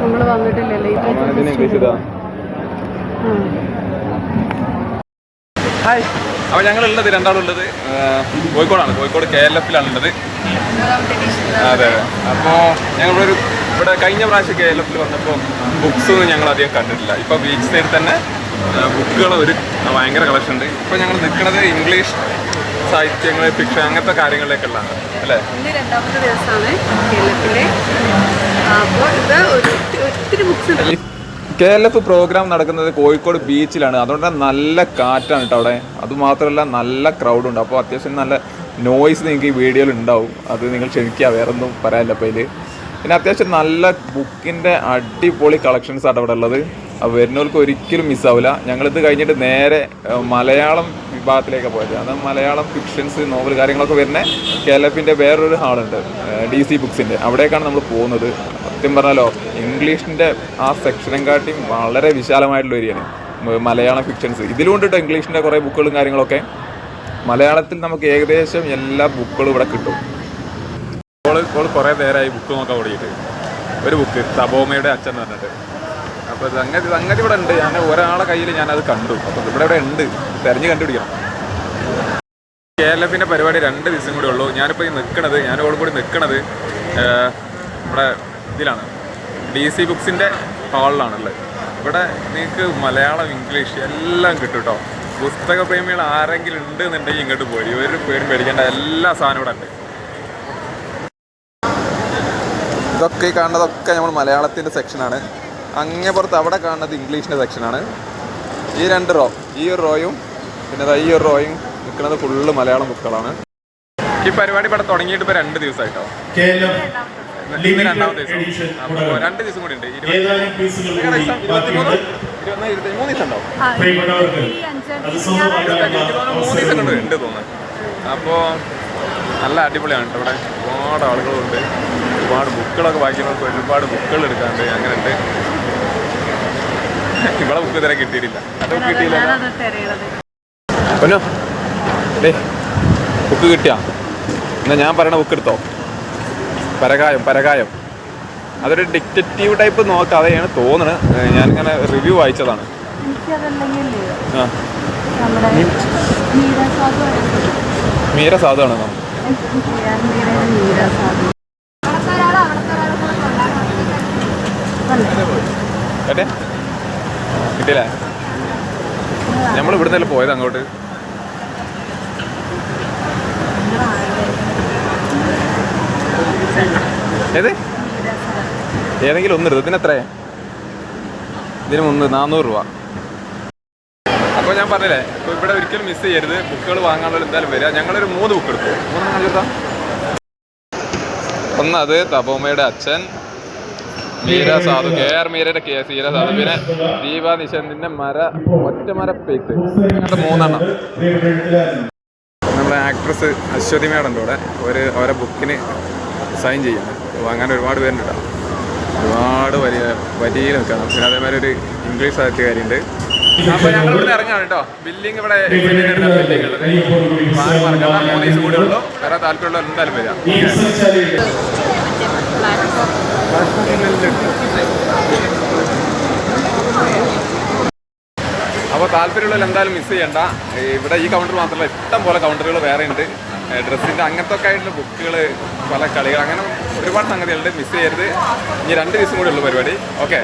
നമ്മൾ വന്നിട്ടില്ലല്ലോ ഇംഗ്ലീഷ് ഇതാ. ഹായ് അപ്പോൾ ഞങ്ങളുള്ളത് രണ്ടാളുള്ളത് കോഴിക്കോടാണ്. കോഴിക്കോട് കെ എൽ എഫിലാണ് ഉള്ളത് അതെ അതെ. അപ്പോൾ ഞങ്ങളിവിടെ ഇവിടെ കഴിഞ്ഞ പ്രാവശ്യം കെ എൽ എഫിൽ വന്നപ്പോൾ ബുക്സ് ഒന്നും ഞങ്ങൾ അധികം കണ്ടിട്ടില്ല. ഇപ്പോൾ ബീച്ച് സൈഡിൽ തന്നെ ബുക്കുകൾ ഒരു ഭയങ്കര കളക്ഷൻ ഉണ്ട്. ഇപ്പോൾ ഞങ്ങൾ നിൽക്കുന്നത് ഇംഗ്ലീഷ് സാഹിത്യങ്ങൾ ഫിക്ഷൻ അങ്ങനത്തെ കാര്യങ്ങളിലേക്കുള്ളതാണ് അല്ലേ? ഇന്ന് രണ്ടാമത്തെ ദിവസമാണ് കേരളത്തിലെ. അപ്പോൾ ഇത് ഒത്തിരി ബുക്സ് പ്രോഗ്രാം നടക്കുന്നത് കോഴിക്കോട് ബീച്ചിലാണ് അതുകൊണ്ട് തന്നെ നല്ല കാറ്റാണ് കേട്ടോ അവിടെ. അതുമാത്രമല്ല നല്ല ക്രൗഡുണ്ട് അപ്പോൾ അത്യാവശ്യം നല്ല നോയ്സ് നിങ്ങൾക്ക് ഈ വീഡിയോയിൽ ഉണ്ടാവും. അത് നിങ്ങൾ ക്ഷമിക്കുക വേറെ ഒന്നും പറയാനില്ല അപ്പോൾ ഇതിൽ പിന്നെ അത്യാവശ്യം നല്ല ബുക്കിന്റെ അടിപൊളി കളക്ഷൻസ് ആണ് അവിടെ ഉള്ളത്. വരുന്നവർക്ക് ഒരിക്കലും മിസ്സാവില്ല ഞങ്ങളിത് കഴിഞ്ഞിട്ട് നേരെ മലയാളം വിഭാഗത്തിലേക്ക് പോയത്. അത് മലയാളം ഫിക്ഷൻസ് നോവൽ കാര്യങ്ങളൊക്കെ വരുന്ന കെ എൽ എഫിന്റെ വേറൊരു ഹാളുണ്ട് ഡി സി ബുക്സിന്റെ അവിടേക്കാണ് നമ്മൾ പോകുന്നത്. സത്യം പറഞ്ഞാലോ ഇംഗ്ലീഷിന്റെ ആ സെക്ഷനും കാട്ടിയും വളരെ വിശാലമായിട്ടുള്ള ഏരിയയാണ് മലയാളം ഫിക്ഷൻസ് ഇതിലുകൊണ്ടിട്ട് ഇംഗ്ലീഷിന്റെ കുറേ ബുക്കുകളും കാര്യങ്ങളൊക്കെ. മലയാളത്തിൽ നമുക്ക് ഏകദേശം എല്ലാ ബുക്കുകളും ഇവിടെ കിട്ടും. ഇപ്പോൾ ഇപ്പോൾ കുറേ നേരമായി ബുക്ക് നോക്കാൻ ഓടിയിട്ട്. ഒരു ബുക്ക് തബോമയുടെ അച്ഛൻ പറഞ്ഞിട്ട്. അപ്പോൾ സംഗതി സംഗതി ഇവിടെ ഉണ്ട്. ഞാൻ ഒരാളെ കയ്യിൽ ഞാനത് കണ്ടു. അപ്പോൾ ഇവിടെ ഇവിടെ ഉണ്ട്. തിരഞ്ഞ് കണ്ടുപിടിക്കണം. കെ എൽ എഫിന്റെ പരിപാടി രണ്ട് ദിവസം കൂടി ഉള്ളൂ. ഞാനിപ്പോൾ ഈ നിൽക്കണത് ഞാൻ ഞാനോട് കൂടി നിൽക്കണത് നമ്മുടെ ഇതിലാണ്. ഡി സി ബുക്സിന്റെ ഹാളിലാണുള്ളത്. ഇവിടെ നിങ്ങൾക്ക് മലയാളം ഇംഗ്ലീഷ് എല്ലാം കിട്ടും കേട്ടോ. പുസ്തക പ്രേമികൾ ആരെങ്കിലും ഉണ്ട് എന്നുണ്ടെങ്കിൽ ഇങ്ങോട്ട് പോയി ഒരു പേര് പേടിക്കേണ്ട. എല്ലാ സാധനവും ഇവിടെ ഉണ്ട്. ഇതൊക്കെ കാണുന്നതൊക്കെ നമ്മൾ മലയാളത്തിന്റെ സെക്ഷനാണ് അങ്ങേ പുറത്ത് അവിടെ കാണുന്നത് ഇംഗ്ലീഷിന്റെ സെക്ഷനാണ്. ഈ രണ്ട് റോ ഈ ഒരു റോയും പിന്നെ ദാ ഈ ഒരു റോയും നിൽക്കുന്നത് ഫുള്ള് മലയാളം ബുക്കുകളാണ്. ഈ പരിപാടി ഇവിടെ തുടങ്ങിയിട്ട് ഇപ്പോൾ രണ്ട് ദിവസമായിട്ടോ? ഇന്ന് രണ്ടാമത്തെ ദിവസം. അപ്പോൾ രണ്ട് ദിവസം കൂടി ഉണ്ട്. ഇരുപത്തിമൂന്ന് ഇരുപത്തി മൂന്ന് ദിവസം ഉണ്ടാവും. മൂന്ന് ദിവസം ഉണ്ട് തോന്നുന്നു. അപ്പോൾ നല്ല അടിപൊളിയാണ് കേട്ടോ ഇവിടെ. ഒരുപാട് ആളുകളുണ്ട്. ഒരുപാട് ബുക്കുകളൊക്കെ വായിക്കുന്നവർക്ക് ഒരുപാട് ബുക്കുകൾ എടുക്കാണ്ട് അങ്ങനെ ഉണ്ട് ഇവിടെ ബുക്ക് തരാൻ കിട്ടിയിട്ടില്ല. അത് കിട്ടിയില്ല. പൊന്നോ? ഡേ ബുക്ക് കിട്ടിയാ? എന്നാ ഞാൻ പറയണ ബുക്ക് എടുത്തോ? പരകായം പരകായം. അതൊരു ഡിറ്റക്റ്റീവ് ടൈപ്പ് നോക്കാം. അതെയാണ് തോന്നുന്നത് ഞാനിങ്ങനെ റിവ്യൂ വായിച്ചതാണ്. ആ. നമ്മുടെ മീരാസാധു മീര സാധുവാണ് നാം മീരാസാധു കിട്ടിയില്ല? നമ്മൾ ഇവിടെ നിന്നല്ലേ പോയത് അങ്ങോട്ട്? ഏത്? ഏതെങ്കിലും ഒന്ന് ഇതിന് എത്രയാ ഇതിന് മുന്ന് നാനൂറ് രൂപ. അപ്പോൾ ഞാൻ പറഞ്ഞില്ലേ ഇപ്പോൾ ഇവിടെ ഒരിക്കലും മിസ് ചെയ്യരുത്. ബുക്കുകൾ വാങ്ങാനുള്ള എന്തായാലും വരിക. ഞങ്ങളൊരു മൂന്ന് ബുക്ക് എടുത്തു. മൂന്നെണ്ണം കാണിച്ചു ഒന്ന് അത് തപോമയുടെ അച്ഛൻ മീര സാധു കെ ആർ മീരയുടെ കെ സീര സാധു. പിന്നെ ദീപ നിശാന്തിന്റെ മര ഒറ്റ മര പെയ്ത്ത്. അങ്ങനത്തെ മൂന്നെണ്ണം. നമ്മുടെ ആക്ട്രസ് അശ്വതി മേഡം കൂടെ ഒരു അവരെ ബുക്കിന് സൈൻ ചെയ്യാണ്. അപ്പോൾ അങ്ങനെ ഒരുപാട് പേരുണ്ട് കേട്ടോ ഒരുപാട് വലിയ വലിയ നിൽക്കണം പിന്നെ അതേമാതിരി ഒരു ഇംഗ്ലീഷ് സാഹിത്യകാരിയുണ്ട്. അപ്പോൾ ഞങ്ങൾ ഇവിടെ ഇറങ്ങാണ് കേട്ടോ ബില്ലിംഗ് ഇവിടെ ബില്ലിംഗ് ഉള്ളത്. മൂന്ന് ദിവസം കൂടെ ഉള്ളൂ. വേറെ താല്പര്യമുള്ള എന്തായാലും വരാം. ഈ റിസർച്ച് അപ്പോൾ താല്പര്യമുള്ളവർ എന്തായാലും മിസ് ചെയ്യണ്ട. ഇവിടെ ഈ കൗണ്ടർ മാത്രമല്ല ഇഷ്ടം പോലെ കൗണ്ടറുകൾ വേറെ ഉണ്ട്. ഡ്രസ്സിന്റെ അങ്ങനത്തെ ഒക്കെ ആയിട്ടുള്ള ബുക്കുകൾ പല കളികൾ അങ്ങനെ ഒരുപാട് സംഗതികളുണ്ട്. മിസ് ചെയ്യരുത്. ഇനി രണ്ട് ദിവസം കൂടി ഉള്ളൂ പരിപാടി. ഓക്കെ